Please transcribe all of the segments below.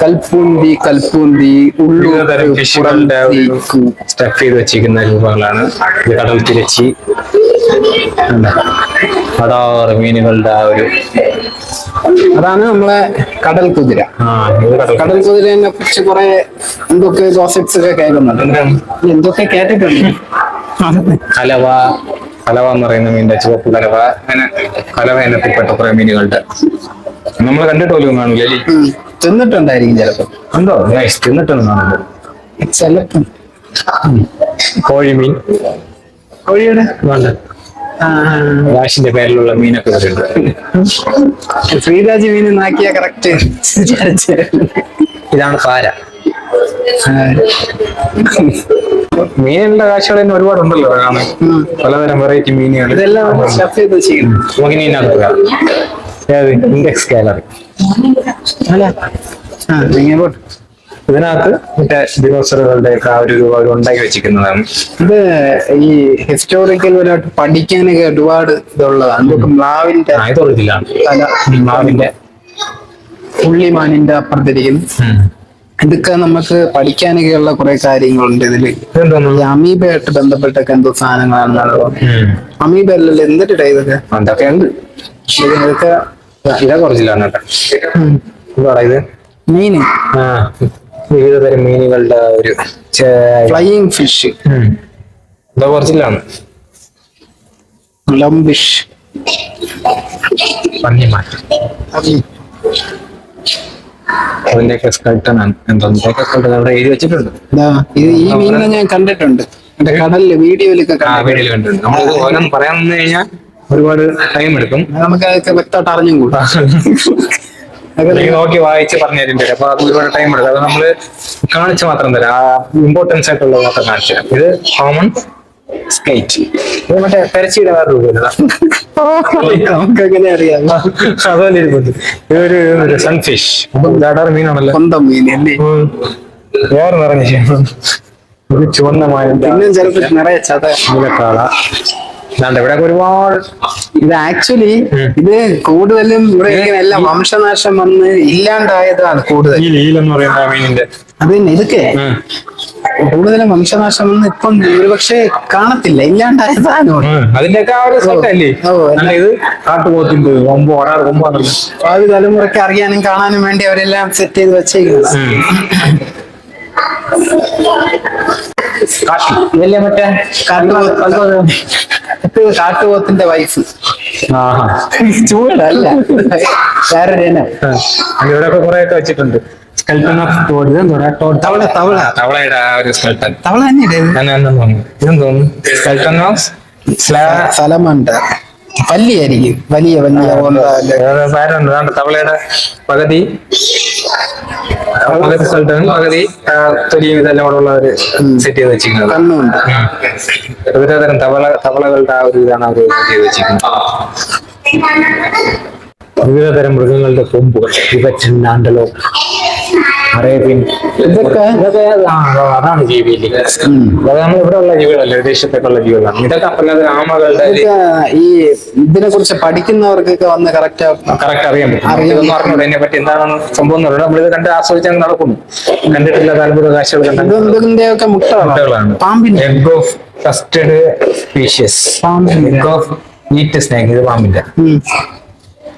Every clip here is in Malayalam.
കൽപ്പൂന്തി കൽപ്പൂന്തി ഫിഷുകളുടെ സ്റ്റഫ് ചെയ്ത് വെച്ചിരിക്കുന്ന രൂപങ്ങളാണ്. ഇത് കടൽ തിരച്ചി. അടാറ് മീനുകളുടെ ആ ഒരു അതാണ് നമ്മളെ കടൽ കുതിര. ആ കടൽ കുതിരനെ കുറിച്ച് കുറെ എന്തൊക്കെ ഗോസിപ്സ് ഒക്കെ കേൾക്കുന്നുണ്ട്? എന്തൊക്കെ കേട്ടിട്ടുണ്ട്? കലവ കലവ എന്ന് പറയുന്ന മീനിന്റെ ചുവപ്പ് കലവ അങ്ങനെ കലവ ഇനത്തിൽപ്പെട്ട കുറെ മീനുകളുടെ നമ്മൾ കണ്ടിട്ട് പോലും കാണൂല അല്ലേ. തിന്നിട്ടുണ്ടായിരിക്കും ചിലപ്പോ. എന്തോ നൈസ് തിന്നിട്ടൊന്നും ചിലപ്പം. കോഴിമീൻ. കോഴിയുടെ? വേണ്ട. ാഷിന്റെ രാശിന്റെ പേരിലുള്ള മീനൊക്കെ വരുന്നുണ്ട് ശ്രീരാജ് മീൻ നാക്കിയ കറക്റ്റ് ഇതാണ് പാര. മീനിന്റെ കാഴ്ചകൾ തന്നെ ഒരുപാടുണ്ടല്ലോ കാണാൻ. പലതരം വെറൈറ്റി മീനുകൾ ഇതെല്ലാം സ്റ്റഫ് ചെയ്ത് ഇൻഡെക്സ് ഗാലറി അല്ല. ആ ഇങ്ങനെ പോട്ടെ. ഇതിനകത്ത് മറ്റേ ദിനോസറുകളുടെ ഒക്കെ ആ ഒരു രൂപ ഉണ്ടാക്കി വെച്ചിരിക്കുന്നതാണ്. ഇത് ഈ ഹിസ്റ്റോറിക്കൽ പരമായിട്ട് പഠിക്കാനൊക്കെ ഒരുപാട് ഇതുള്ളതാണ് എന്തൊക്കെ മ്ലാവിന്റെ മാവിന്റെ പുള്ളിമാനിന്റെ അപ്പുറത്തിരിക്കുന്നു ഇതൊക്കെ നമുക്ക് പഠിക്കാനൊക്കെയുള്ള കുറെ കാര്യങ്ങളുണ്ട് ഇതിൽ. അമീബയായിട്ട് ബന്ധപ്പെട്ടൊക്കെ എന്തോ സാധനങ്ങളാണെന്നാണ് അമീബല്ലോ അമീബ അല്ലല്ലോ എന്തിട്ടാ ഇതൊക്കെ അതൊക്കെ ഉണ്ട്. ഇത് ഇതൊക്കെ ഇതൊക്കെ ഒറിജിനലാണ് കേട്ടോ. എന്താടാ ഇത്? മീന്. ആ വിവിധ തരം മീനുകളുടെ ഒരു ഫ്ലൈയിങ് ഫിഷ് ഉം. ഇതൊക്കെ ഒറിജിനലാണ് ലംബിഷ് പന്നിമാറ്റം അതിന്റെയൊക്കെ സ്കൾട്ടനാണ് എന്തോന്നൊക്കെ സ്കൾട്ടൻ അവിടെ എഴുതി വെച്ചിട്ടുണ്ട്. ഇതാ ഇത് ഈ മീനിനെ ഞാൻ കണ്ടിട്ടുണ്ട്. കടലിൽ വീഡിയോയിലൊക്കെ വീഡിയോയിൽ കണ്ടിട്ടുണ്ട്. ഓരോന്ന് പറയാൻ കഴിഞ്ഞാൽ ഒരുപാട് ടൈം എടുക്കും. നമുക്ക് അതൊക്കെ വ്യക്തമായിട്ട് അറിഞ്ഞും കൂടാ. നോക്കി വായിച്ച് പറഞ്ഞു തരും വരും. അപ്പൊ അത് ഒരുപാട് ടൈം എടുക്കും. അത് നമ്മൾ കാണിച്ച് മാത്രം തരാം. ആ ഇമ്പോർട്ടൻസ് ആയിട്ടുള്ള മാത്രം കാണിച്ചു തരാം. ഇത് കോമൺ സ്കേറ്റ് ഇത് മറ്റേ പെരച്ചിയുടെ വേറെ രൂപമില്ല അറിയാം. അതുപോലെ ഇരിപ്പുണ്ട് ഇതൊരു സൺഫിഷ് ഇതാടാറ് മീനാണല്ലോ. സ്വന്തം മീൻ അല്ലേ. വേറെ നിറഞ്ഞ ഒരു ചുവന്ന മായ. പിന്നെ ചിലപ്പോ നിറയെ ചത ഇതാണ്ട് ഇവിടെ ഒരുപാട് ഇത് ആക്ച്വലി ഇത് കൂടുതലും ഇവിടെ എല്ലാം വംശനാശം വന്ന് ഇല്ലാണ്ടായതാണ് കൂടുതൽ. ഈ ലീൽ എന്ന് പറയുന്ന ആ മീനിന്റെ. അത് തന്നെ ഇതൊക്കെ. കൂടുതലും വംശനാശം വന്ന് ഇപ്പം ഒരുപക്ഷെ കാണത്തില്ല ഇല്ലാണ്ടായ സാധനമാണ് അതിന്റെയൊക്കെ ആ ഒരു സെറ്റല്ലേ? ഇത് കാട്ടുപോത്തിന്റെ കൊമ്പ് ഒരാൾ കൊമ്പാണല്ലോ ഭാവി തലമുറയ്ക്ക് അറിയാനും കാണാനും വേണ്ടി അവരെല്ലാം സെറ്റ് ചെയ്ത് വെച്ചേക്കുന്നത് ഇതല്ലേ മറ്റേ കാട്ടുപോത്ത് കാട്ടുപോത്തിന്റെ വൈഫ്. ചൂടല്ല. ഇനം. ഇവിടെയൊക്കെ കുറെ ഒക്കെ വെച്ചിട്ടുണ്ട് സ്കെൽട്ടൺ ഓഫ് ടോഡ് തവള തവള. തവളയുടെ ആ ഒരു സ്കെൽട്ടൺ തവള തോന്നുന്നു. സ്കെൽട്ടൺ ഓഫ് സ്ലാ പല്ലിയായിരിക്കും വലിയ വലിയ തവളയുടെ പകുതി. പകുതി സ്ഥലത്താണ്. പകുതി തൊലിയും ഇതെല്ലാം കൂടെ ഉള്ള ഒരു സെറ്റ് ചെയ്ത് വെച്ചിരിക്കുന്നത്. കണ്ണുണ്ട്. വിവിധ തരം തവള തവളകളുടെ ആ ഒരു ഇതാണ് അവർ ചെയ്ത് വെച്ചിരിക്കുന്നത്. വിവിധ തരം മൃഗങ്ങളുടെ കൊമ്പുകൾ ഇവറ്റൻ ആണ്ടലോ അറേബ്യൻ. ഇതൊക്കെ? ഇതൊക്കെ അതാണ് ജീവിയിൽ അതാണ് ഇവിടെ ഉള്ള ജീവികളല്ല വിദേശത്തേക്കുള്ള ജീവികളാണ്. ഇതൊക്കെ അല്ലാതെ രാമകളുടെ ഈ ഇതിനെ കുറിച്ച് പഠിക്കുന്നവർക്കൊക്കെ വന്ന് കറക്റ്റ് കറക്റ്റ് അറിയാൻ പറ്റും. അറിഞ്ഞൂടെ അതിനെ പറ്റി. എന്താണ് സംഭവം എന്നുള്ളത് നമ്മളിത് കണ്ട് ആസ്വദിച്ചാൽ നടക്കുന്നു. കണ്ടിട്ടില്ല താല്പര്യ കാഴ്ചകൾ കണ്ട ഇതിന്റെ ഒക്കെ മുട്ടകളാണ്. പാമ്പിന്റെ egg of custard species egg of NEET snake ഇത് പാമ്പിന്റെ.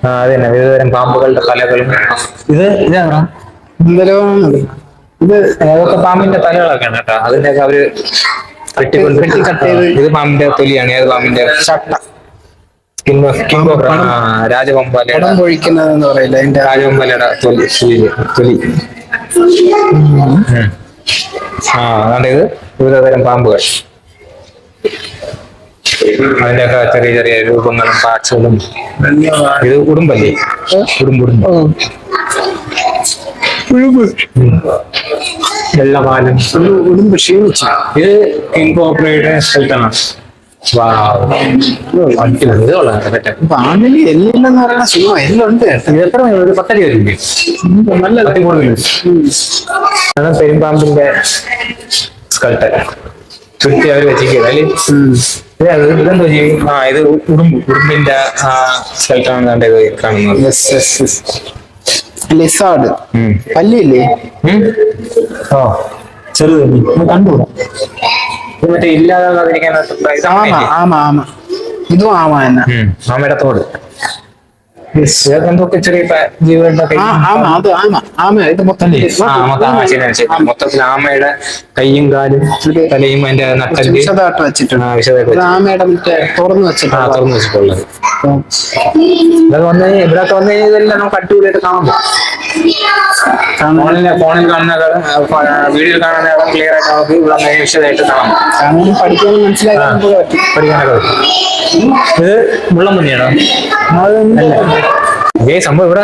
അത് തന്നെ വിവിധതരം പാമ്പുകളുടെ കലകളും ഇത് ഇതാണ്? ഇത് അതൊക്കെ പാമ്പിന്റെ തലകളൊക്കെയാണ് കേട്ടോ. അതിന്റെയൊക്കെ അവർ ഇത് പാമ്പിന്റെ തൊലിയാണ്. ഏത് പാമ്പിന്റെ? ചട്ട. രാജവമ്പാലയുടെ പറയില്ല. അതിന്റെ രാജവമ്പാലയുടെ തൊലി. ആ ഇത് പാമ്പുകൾ. അതിന്റെയൊക്കെ ചെറിയ ചെറിയ രൂപങ്ങളും പാച്ചുകളും. ഇത് ഉടുമ്പല്ലേ? ഉടുമ്പുടുമ്പ് വെള്ളപാലം ഉടുമ്പ് ക്ഷീണിച്ചു ഇത് ഇൻകോപ്പറേറ്റ് സ്ഥലത്താണ്. പറയുന്ന സുഖം എല്ലുണ്ട് കേട്ടോ. ഇത് എത്ര ഒരു പത്തടി വരില്ലേ നല്ല പെരുമ്പാമ്പിന്റെ സ്കൾട്ട് ചുറ്റി അവർ വെച്ചിരിക്കുന്നത്. ആ ഇത് ഉടുമ്പ് ഉടുമ്പിന്റെ ആ സ്കൾട്ടാണ് കാണുന്നത്. ലിസാർഡ്. പല്ലില്ലേ? ഓ ചെറുത്. കണ്ടു. മറ്റേ ആമ? ആമ ആമ. ഇതും ആമ തന്നെ. ആമയുടെ തോട്. ആമ അത് ആമ ആമ ഇത് മൊത്തം. മൊത്തത്തിൽ ആമയുടെ കൈയും കാലും തലയും അതിന്റെ നട്ടൽ വിശദമായിട്ട് വെച്ചിട്ടുണ്ട്. വിശദമായിട്ട് ഇത് ആമയുടെ മറ്റേ തുറന്നു വെച്ചിട്ടുണ്ട് തുറന്നു വെച്ചിട്ടുള്ളത്. ഇതൊക്കെ വന്ന് കഴിഞ്ഞാൽ വന്ന് കഴിഞ്ഞാൽ ഇതെല്ലാം നമുക്ക് അടിപൊളിയായിട്ട് കാണാൻ ഫോണിൽ ഫോണിൽ കാണുന്ന വീഡിയോയിൽ കാണുന്ന ക്ലിയർ ആയിട്ട് നമുക്ക് ഇവിടെ വിശദമായിട്ട് കാണാം. നമുക്ക് പറ്റും. പഠിക്കാനൊക്കെ പറ്റും. ഇത് മുള്ളം മുന്നിയാണോ? ഇതേ സംഭവം ഇവിടെ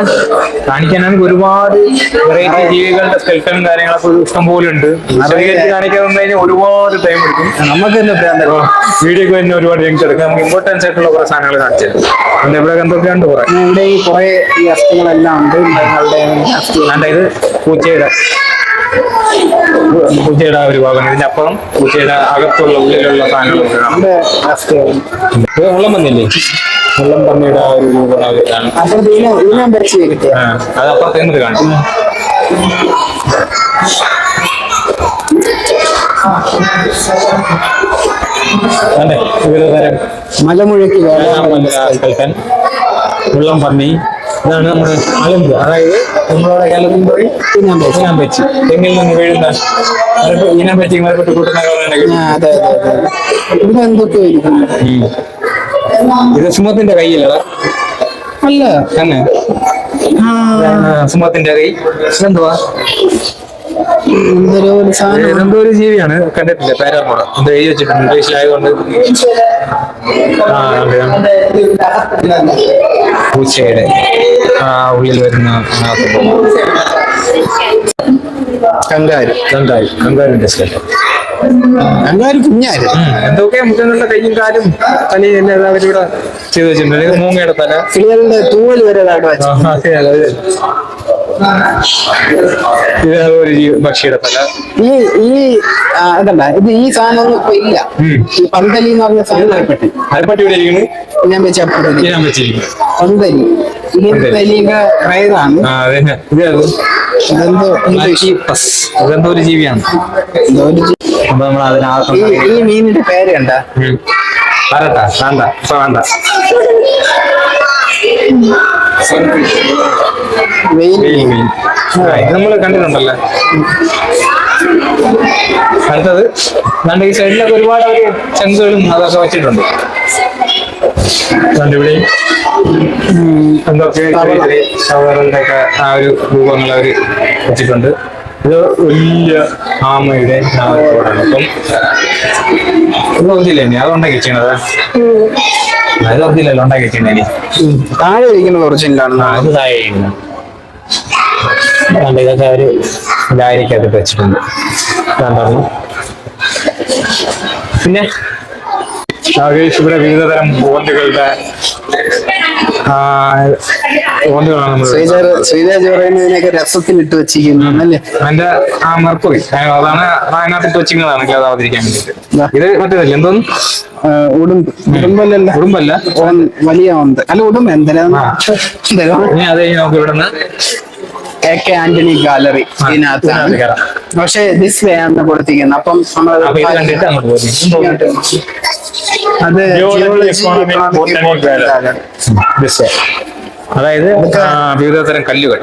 കാണിക്കാനാണെങ്കിൽ ഒരുപാട് വെറൈറ്റി ജീവികളുടെ സ്കെൽട്ടനും കാര്യങ്ങളൊക്കെ ഒരു ഇഷ്ടം പോലെ ഉണ്ട്. കാണിക്കാൻ കഴിഞ്ഞാൽ ഒരുപാട് ടൈം എടുക്കും. നമുക്ക് തന്നെ ഭ്രാന്തം. വീഡിയോക്ക് തന്നെ ഒരുപാട് ലിങ്ക്സ് എടുക്കും. നമുക്ക് ഇമ്പോർട്ടൻസ് ആയിട്ടുള്ള കുറെ സാധനങ്ങൾ കാണിച്ചു പിന്നെ ഇവിടെ എന്തൊക്കെയുണ്ട് കുറെ. ഇവിടെ ഈ കുറെ ഈ അസ്ഥികളെല്ലാം ഉണ്ട്. മൃഗങ്ങളുടെ ഇത് പൂച്ചയുടെ. പൂച്ചയുടെ ആ ഒരു ഭാഗം. ഇതിന്റെ അപ്പുറം പൂച്ചയുടെ അകത്തുള്ള ഉള്ളിലുള്ള അസ്ഥികൾ വെള്ളം വന്നില്ലേ? വെള്ളം പന്നിയുടെ ആ ഒരു രൂപം അത് അപ്പുറത്ത് നിന്ന് കാണും അതെ വിവിധ തരം മലമുഴക്കി കേൾക്കാൻ വെള്ളം പന്നി. ഇതാണ് നമ്മുടെ അലമ്പ്. അതായത് നമ്മളവിടെ കേരളത്തിൽ പോയി തിന്നാൻ പറ്റും തെങ്ങിൽ നിന്ന് വീഴുന്ന ഈനാൻ പറ്റി മരപ്പെട്ട് കൂട്ടുന്ന എന്തൊക്കെ ഇത് സുമത്തിന്റെ കയ്യിലടാ അല്ല. തന്നെ? സുമത്തിന്റെ കൈ. എന്തുവാ എന്തോ ഒരു ജീവിയാണ്. കണ്ടിട്ടില്ല? പേരാർമോട ഇത് എഴുതി വെച്ചിട്ടുണ്ട്. ഇംഗ്ലീഷിലായതുകൊണ്ട്. പൂച്ചയുടെ. ആ ഉള്ളിൽ വരുന്ന കങ്കാരി കങ്കാരി. കങ്കാരിന്റെ കങ്കാരു. കങ്കാരുന്റെ സ്കെൽട്ടൻ കങ്കാര് കുഞ്ഞാര് എന്തൊക്കെ മൃഗങ്ങളുടെ കയ്യും കാലും തലയും എല്ലാം അവരിവിടെ ചെയ്തു വെച്ചിട്ടുണ്ട്. മൂങ്ങയുടെ തല. കിളികളുടെ തൂവൽ വരെ അവിടെ വെച്ചു. ഇത് ഒരു ജീവ- പക്ഷിയുടെ തല ഈ ഈ ഇത് ഈ സാധനം ഇപ്പൊ ഇല്ല. ഈ പന്തലി എന്ന് പറഞ്ഞ സാധനം അരപ്പട്ടി അരപ്പട്ടി ഇവിടെ ഇരിക്കുന്നു? ഞാൻ വെച്ച ഞാൻ വെച്ചിരിക്കുന്നു പന്തലി. ഈ. റയറാണ്. അതെ. ഇതെന്തോ ഒരു ജീവിയാണ്. അപ്പൊ നമ്മൾ ഈ അതിനകത്ത് ഈ മീനിന്റെ പേര് കണ്ട? വരട്ടാ വേണ്ട ഇപ്പൊ വേണ്ട. വെയിൽ മീൻ ഇത് നമ്മൾ കണ്ടിട്ടുണ്ടല്ലോ. അടുത്തത് രണ്ട് ഈ സൈഡിലൊക്കെ ഒരുപാട് അവർ ചങ്കുകളും അതൊക്കെ വെച്ചിട്ടുണ്ട്. കണ്ടിവിടെ ഇവിടെ. എന്തൊക്കെ ആ ഒരു രൂപങ്ങൾ അവർ വെച്ചിട്ടുണ്ട്. ഇത് വലിയ ആമയുടെ ആ ഒരു തോടാണ് അപ്പം ഇത് ഒന്നില്ലേ ഇനി? അത് ഉണ്ടാക്കി ചെയ്യണത് അത് ഒന്നില്ലല്ലോ ഉണ്ടാക്കി ചെയ്യണേ ഉം. താഴെ ഇരിക്കുന്നത് ഒറിജിനലാണ് ആ താഴെ ഇരിക്കുന്നു. ഇതൊക്കെ ഒരു ഡയറിക്കകത്ത് വെച്ചിട്ടുണ്ട്. രണ്ടെണ്ണം പിന്നെ നാഗേഷ് ഇവിടെ വിവിധ തരം ബോണ്ടുകളുടെ ബോണ്ടുകളാണ് നമ്മൾ ശ്രീജാർ ശ്രീജാജ് പറയുന്നതിനൊക്കെ രസത്തിൽ ഇട്ട് വെച്ചിരിക്കുന്നു അല്ലേ? അതിന്റെ ആ മെർക്കുറി അതാണ് അതിനകത്ത് വെച്ചിരിക്കുന്നതാണ് അത് അവതരിക്കാൻ വേണ്ടിയിട്ട്. ഇത് മറ്റേതല്ല? എന്തോന്ന്? ഉടുമ്പല്ല. വലിയ അല്ല ഉടുമ്പ്. ഇനി അത് കഴിഞ്ഞ് നമുക്ക് ഇവിടുന്ന് എ കെ ആന്റണി ഗാലറി ഇതിനകത്താണ്. പക്ഷെ ഡിസ്പ്ലേ ആണ് കൊടുത്തിരിക്കുന്നത്. അപ്പം നമ്മൾ കണ്ടിട്ട് അങ്ങോട്ട് പോകും അത് അതായത് വിവിധതരം വിവിധ തരം കല്ലുകൾ.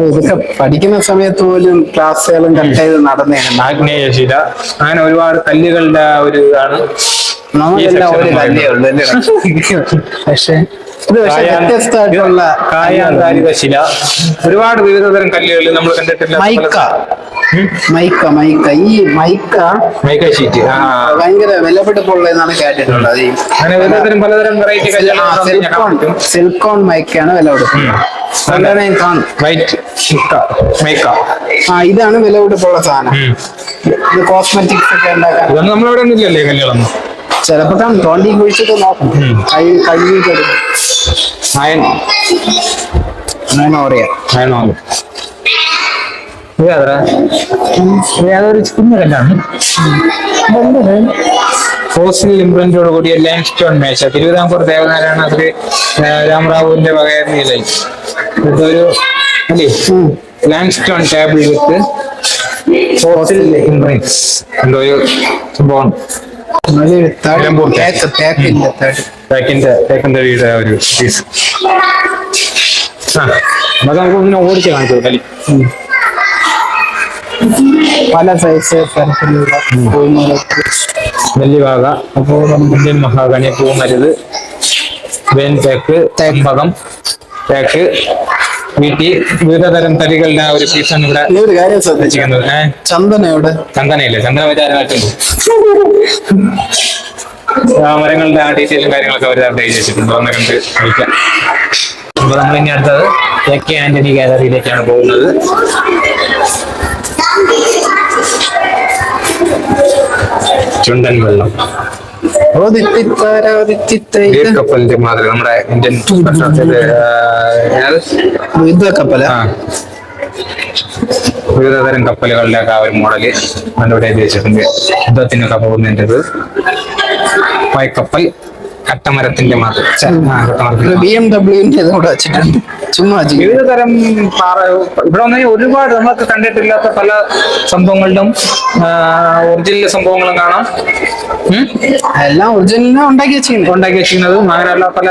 ഇതൊക്കെ പഠിക്കുന്ന സമയത്ത് പോലും ക്ലാസ്സുകളും കട്ട് ചെയ്ത് നടന്നേനെ ആഗ്നേയശില. അങ്ങനെ ഒരുപാട് കല്ലുകളുടെ ഒരു ഇതാണ്. നമുക്കെല്ലാം ഒരു കല്ലേ ഉള്ളൂ പക്ഷെ വ്യത്യസ്തമായിട്ടുള്ള കായാന്താരിത ശില. ഒരുപാട് വിവിധതരം കല്ലുകൾ നമ്മൾ കണ്ടിട്ടില്ല. മൈക്ക. Mica mica. ഈ മൈക്ക മൈക്ക ഷീറ്റ്. ഭയങ്കര വിലപിടിപ്പുള്ളതെന്നാണ് കേട്ടിട്ടുള്ളത്. അങ്ങനെ വിവിധ തരം പലതരം വെറൈറ്റി സിൽക്കോൺ സിൽക്കോൺ മൈക്കയാണ് വിലപിടിപ്പ് ആ ഇതാണ് വിലപിടിപ്പുള്ള സാധനം. ഇത് കോസ്മെറ്റിക്സ് ഒക്കെ ഉണ്ടാക്കാൻ. ഇതൊന്നും നമ്മളവിടെ ഒന്നും ഇല്ലല്ലേ കല്ലുകളൊന്നും? ചിലപ്പോ തോണ്ടി കുഴിച്ചിട്ട് നോക്കും. കഴുകി കൈ കുഞ്ഞു കല്ലാണ് ഫോസിൽ ഇംപ്രിന്റോട് കൂടിയ ലൈം സ്റ്റോൺ മേശ തിരുവിതാംകൂർ ദേവനാരായണ ശ്രീ രാമറാവുവിന്റെ വകയായിരുന്നില്ലേ ഇതൊരു അല്ലേ? Limestone table with fossil imprints എന്തോ ഒരു സംഭവം. അത് തടി നിലമ്പൂർ തേക്ക് തേക്കില്ല തടി തേക്കിന്റെ തേക്കിന്റെ വീട് ഒരു പീസ് ആ. അത് നമുക്ക് ഇങ്ങനെ ഓടിച്ച് കാണിച്ചു കളി പല സൈസ് ഭാഗ. അപ്പോൾ ഇന്ത്യൻ മഹാഗണി പൂമരുത്. വേൻ തേക്ക് തേമ്പകം തേക്ക് വീട്ടി വിവിധ തരം തടികളുടെ ആ ഒരു സീസൺ ഇവിടെ ഈ ഒരു കാര്യം ശ്രദ്ധിച്ചിരിക്കുന്നത് ഏഹ് ചന്ദന എവിടെ? ചന്ദനയില്ലേ? ചന്ദന വിചാരമായിട്ടുണ്ട് ആ മരങ്ങളുടെ ആ ഡീറ്റെയിലും കാര്യങ്ങളൊക്കെ അവർ അവിടെ ചെയ്തിട്ടുണ്ട് ഒന്ന് കണ്ട് അപ്പൊ നമ്മൾ ഇനി അടുത്തത് എ കെ ആന്റണി ഗാലറിയിലേക്കാണ് പോകുന്നത്. ചുണ്ടൻ വെള്ളം. കപ്പലിന്റെ മാതൃക നമ്മുടെ ഇന്ത്യൻ കപ്പല ആ വിവിധ തരം കപ്പലുകളുടെ ഒക്കെ ആ. ഒരു മോഡൽ നമ്മുടെ എഴുതി വെച്ചിട്ടുണ്ട് യുദ്ധത്തിനൊക്കെ പോകുന്നതിന്റെ പായ്ക്കപ്പൽ കട്ടമരത്തിന്റെ ബി എം ഡബ്ല്യുവിന്റെ കൂടെ വെച്ചിട്ടുണ്ട്. ചുമ്മാ വിവിധ തരം പാറ ഇവിടെ വന്നാൽ ഒരുപാട് നമുക്ക് കണ്ടിട്ടില്ലാത്ത പല സംഭവങ്ങളിലും ഒറിജിനൽ സംഭവങ്ങളും കാണാം. എല്ലാം ഒറിജിനലിനെ ഉണ്ടാക്കി വെച്ചിട്ടുണ്ട് ഉണ്ടാക്കി വെച്ചിരുന്നതും അങ്ങനെയുള്ള പല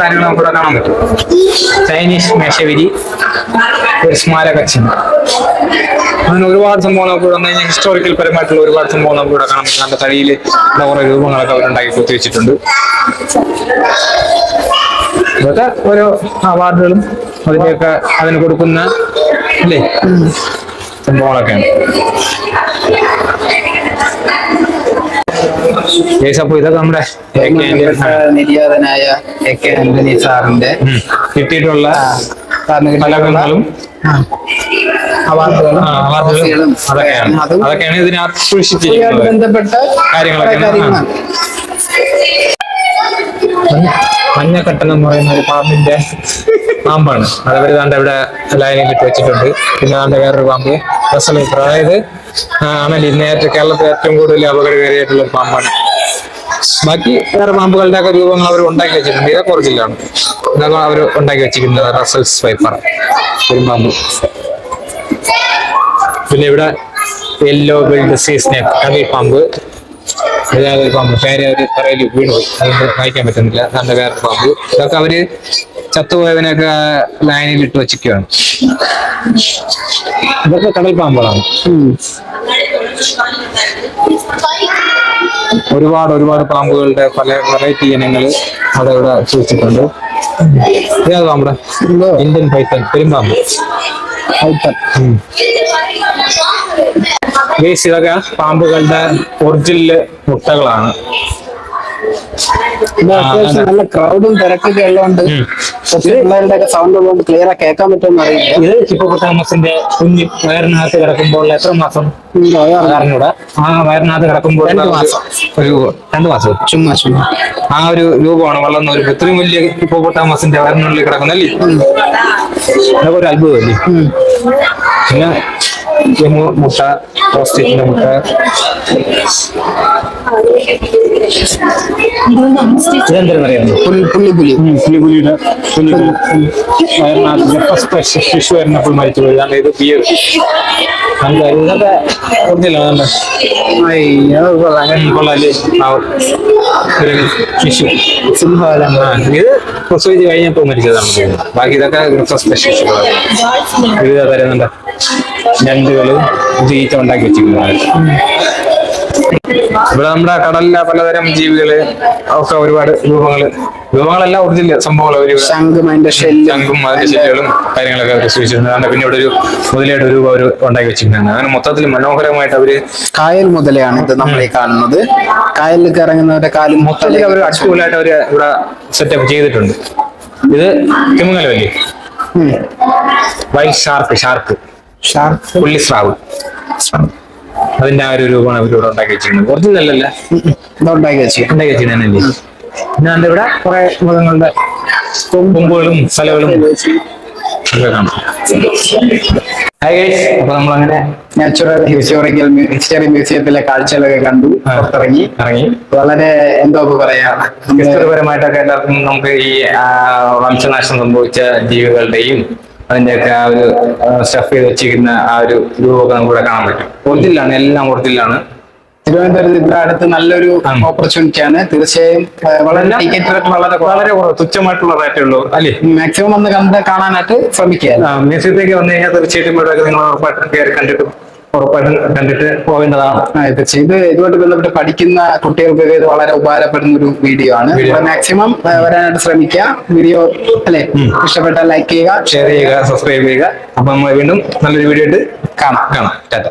കാര്യങ്ങളും നമുക്ക് ഇവിടെ കാണാൻ പറ്റും. ചൈനീസ് മേശവിരി ഒരു സ്മാരക ചിഹ്നം. അങ്ങനെ ഒരുപാട് സംഭവങ്ങൾ നമുക്ക് ഇവിടെ വന്നു കഴിഞ്ഞാൽ ഹിസ്റ്റോറിക്കൽ പരമായിട്ടുള്ള ഒരുപാട് സംഭവങ്ങൾ നമുക്ക് ഇവിടെ കാണാൻ പറ്റും തടിയിൽ കുറെ രൂപങ്ങളൊക്കെ അവരുണ്ടാക്കി കുത്തിവെച്ചിട്ടുണ്ട് ഇതൊക്കെ ഓരോ അവാർഡുകളും അതിന്റെയൊക്കെ അതിന് കൊടുക്കുന്ന അല്ലേ? സംഭവങ്ങളൊക്കെയാണ്. അപ്പൊ ഇതൊക്കെ നമ്മുടെ നിര്യാതനായ എ കെ ആന്റണി സാറിന്റെ. കിട്ടിയിട്ടുള്ള അവാർഡുകളും അവാർഡുകളും അതൊക്കെയാണ്. അതും അതൊക്കെയാണ് ബന്ധപ്പെട്ട കാര്യങ്ങളൊക്കെയാണ്. മഞ്ഞക്കട്ടൻ എന്ന് പറയുന്ന ഒരു പാമ്പിന്റെ പാമ്പാണ്. അത് അവർ ദാണ്ട് ഇവിടെ ലൈനിൽ ഇട്ട് വെച്ചിട്ടുണ്ട്. പിന്നെ ദാണ്ട് വേറൊരു പാമ്പ്. റസലേറ്റർ അതായത് ആണല്ലേ ഇന്ന് കേരളത്തിൽ ഏറ്റവും കൂടുതൽ അപകടകാരിയായിട്ടുള്ള ഒരു പാമ്പാണ്. ബാക്കി വേറെ പാമ്പുകളുടെ ഒക്കെ രൂപങ്ങൾ അവർ ഉണ്ടാക്കി വെച്ചിട്ടുണ്ട്. ഇതൊക്കെ ഒറിജിനലാണ് ഇതൊക്കെ അവർ ഉണ്ടാക്കി വെച്ചിരിക്കുന്നത്. റസൽസ് വൈപ്പർ പെരുമ്പാമ്പ് പിന്നെ ഇവിടെ യെല്ലോ ബിൽഡ് സീ കവി പമ്പ് പാമ്പ് പമ്പ് പേര് അവർ തറയിൽ വീണുപോയി അതുകൊണ്ട് വായിക്കാൻ പറ്റുന്നില്ല. നല്ല വേറെ പാമ്പ് ഇതൊക്കെ അവർ ചത്തുപോയവനൊക്കെ ലൈനിൽ ഇട്ട് വെച്ചിരിക്കുകയാണ് ഇതൊക്കെ കടൽ പാമ്പുകളാണ്. ഒരുപാട് ഒരുപാട് പാമ്പുകളുടെ പല വെറൈറ്റി ഇനങ്ങൾ അവിടെ ഇവിടെ സൂക്ഷിച്ചിട്ടുണ്ട്. ഏതാ പാമ്പ് ഇന്ത്യൻ പൈത്തൻ പെരുമ്പാമ്പ് ഇതൊക്കെ പാമ്പുകളുടെ ഒറിജിനൽ മുട്ടകളാണ്. അത്യാവശ്യം നല്ല ക്രൗഡും തിരക്കൊക്കെ ഉള്ളതുകൊണ്ട് പിള്ളേരുടെ ഒക്കെ സൗണ്ട് ഉള്ളതുകൊണ്ട് ക്ലിയർ ആ കേൾക്കാൻ പറ്റുമെന്ന് അറിയില്ല. ഇത് ഹിപ്പോപ്പൊട്ടാമസിന്റെ കുഞ്ഞ് വയറിനകത്ത് കിടക്കുമ്പോൾ എത്ര മാസം? അറിഞ്ഞൂടെ. ആ വയറിനകത്ത് കിടക്കുമ്പോൾ രണ്ട് മാസം. ഒരു രണ്ട് മാസം. ചുമ്മാ ചുമ്മാ. ആ ഒരു രൂപമാണ് വളർന്ന ഒരു ഇത്രയും വലിയ ഹിപ്പോപ്പൊട്ടാമസിന്റെ വയറിനുള്ളിൽ കിടക്കുന്നല്ലേ അതൊക്കെ ഒരു അത്ഭുതമല്ലേ. പിന്നെ മുട്ട പ്രോസ്റ്റേറ്റിന്റെ മുട്ട. പുലിപുലിയുടെ പുലിപുലി വയറിനകത്ത് ഫസ്റ്റ് വരുന്നപ്പോൾ മരിച്ചു പോയി അതാണ്ട് ഇത് ബിയർ നമുക്ക് അയ്യോ. കൊള്ളാല്ലേ ഇത് പ്രസവിച്ച് കഴിഞ്ഞപ്പോൾ മരിച്ചതാണ് ബാക്കി ഇതൊക്കെ ഫസ്റ്റ് ഇത് തരുന്നുണ്ട്. ഞണ്ടുകൾ ജീച്ച ഉണ്ടാക്കി വെച്ചിരിക്കുന്നതാണ്. ഇവിടെ നമ്മുടെ കടലിലെ പലതരം ജീവികൾ ഒക്കെ ഒരുപാട് രൂപങ്ങൾ. രൂപങ്ങളെല്ലാം ഒറിജിനൽ സംഭവങ്ങൾ ഒരു ശംഖും അതിന്റെ ശംഖും അതിന്റെ ശല്യങ്ങളും കാര്യങ്ങളൊക്കെ സൂക്ഷിച്ചിട്ടുണ്ട് പിന്നെ ഇവിടെ ഒരു മുതലായിട്ട് ഒരു രൂപ അവർ ഉണ്ടാക്കി വെച്ചിട്ടുണ്ട് അങ്ങനെ മൊത്തത്തിൽ മനോഹരമായിട്ട് അവർ കായൽ മുതലയാണ് ഇത് നമ്മൾ ഈ കാണുന്നത്. കായലിലേക്ക് ഇറങ്ങുന്നവരുടെ കാലും മൊത്തത്തിൽ അവർ അടിപൊളിയായിട്ട് അവർ ഇവിടെ സെറ്റപ്പ് ചെയ്തിട്ടുണ്ട്. ഇത് തിമിങ്ങലമല്ലേ വൈൽഡ് ഷാർക്ക് ഷാർക്ക്. ഷാർക്ക്. പുള്ളി സ്രാവ്. അതിന്റെ ആ ഒരു രൂപമാണ് അവർ ഇവിടെ ഉണ്ടാക്കി വെച്ചിരുന്നത് ഒറിജിനൽ അല്ല ഇതുണ്ടാക്കി വെച്ചു ഉണ്ടാക്കി വെച്ചിരുന്നല്ലേ ഞാൻ ഇവിടെ കുറെ മൃഗങ്ങളുടെ കൊമ്പുകളും സ്ഥലങ്ങളും ഹായ് ഗൈസ് അപ്പൊ നമ്മളങ്ങനെ നാച്ചുറൽ ഹിസ്റ്റോറിക്കൽ ഹിസ്റ്ററി മ്യൂസിയത്തിലെ കാഴ്ചകളൊക്കെ കണ്ടു. ഇറങ്ങി പുറത്തിറങ്ങി. ഇറങ്ങി. വളരെ എന്തോ പറയാ. ഹിസ്റ്ററി ഹിസ്റ്ററിപരമായിട്ടൊക്കെ എല്ലാവർക്കും നമുക്ക് ഈ വംശനാശം സംഭവിച്ച ജീവികളുടെയും അതിന്റെയൊക്കെ ആ ഒരു സ്റ്റഫ് ചെയ്ത് വെച്ചിരിക്കുന്ന ആ ഒരു രൂപമൊക്കെ നമുക്ക് ഇവിടെ കാണാൻ പറ്റും. ഒറിജിനലാണ് എല്ലാം ഒറിജിനലാണ് തിരുവനന്തപുരത്ത് ഇവിടെ അടുത്ത് നല്ലൊരു ആ. ഓപ്പർച്യൂണിറ്റി ആണ്. തീർച്ചയായും വളരെ ടിക്കറ്റ് റേറ്റ് വളരെ വളരെ കുറവ് തുച്ഛമായിട്ടുള്ള റേറ്റേ ഉള്ളൂ അല്ലേ? മാക്സിമം ഒന്ന് കണ്ട് കാണാനായിട്ട് ശ്രമിക്കുക മ്യൂസിയത്തേക്ക് മ്യൂസിയത്തിലേക്ക് വന്നു കഴിഞ്ഞാൽ തീർച്ചയായിട്ടും ഇവിടെയൊക്കെ നിങ്ങൾ ഉറപ്പായിട്ടും കയറി കണ്ടിട്ട്. ഉറപ്പായിട്ടും കണ്ടിട്ട് പോകേണ്ടതാണ് തീർച്ചയായും. ഇത് ഇതുമായിട്ട് ബന്ധപ്പെട്ട് പഠിക്കുന്ന കുട്ടികൾക്കൊക്കെ ഇത് വളരെ ഉപകാരപ്പെടുന്ന ഒരു വീഡിയോ ആണ്. മാക്സിമം വരാനായിട്ട് ശ്രമിക്കുക. വീഡിയോ അല്ലെ? ഇഷ്ടപ്പെട്ട ലൈക്ക് ചെയ്യുക ഷെയർ ചെയ്യുക സബ്സ്ക്രൈബ് ചെയ്യുക. അപ്പൊ നമ്മൾ വീണ്ടും നല്ലൊരു വീഡിയോ ആയിട്ട് കാണാം. കാണാം. ടാറ്റ.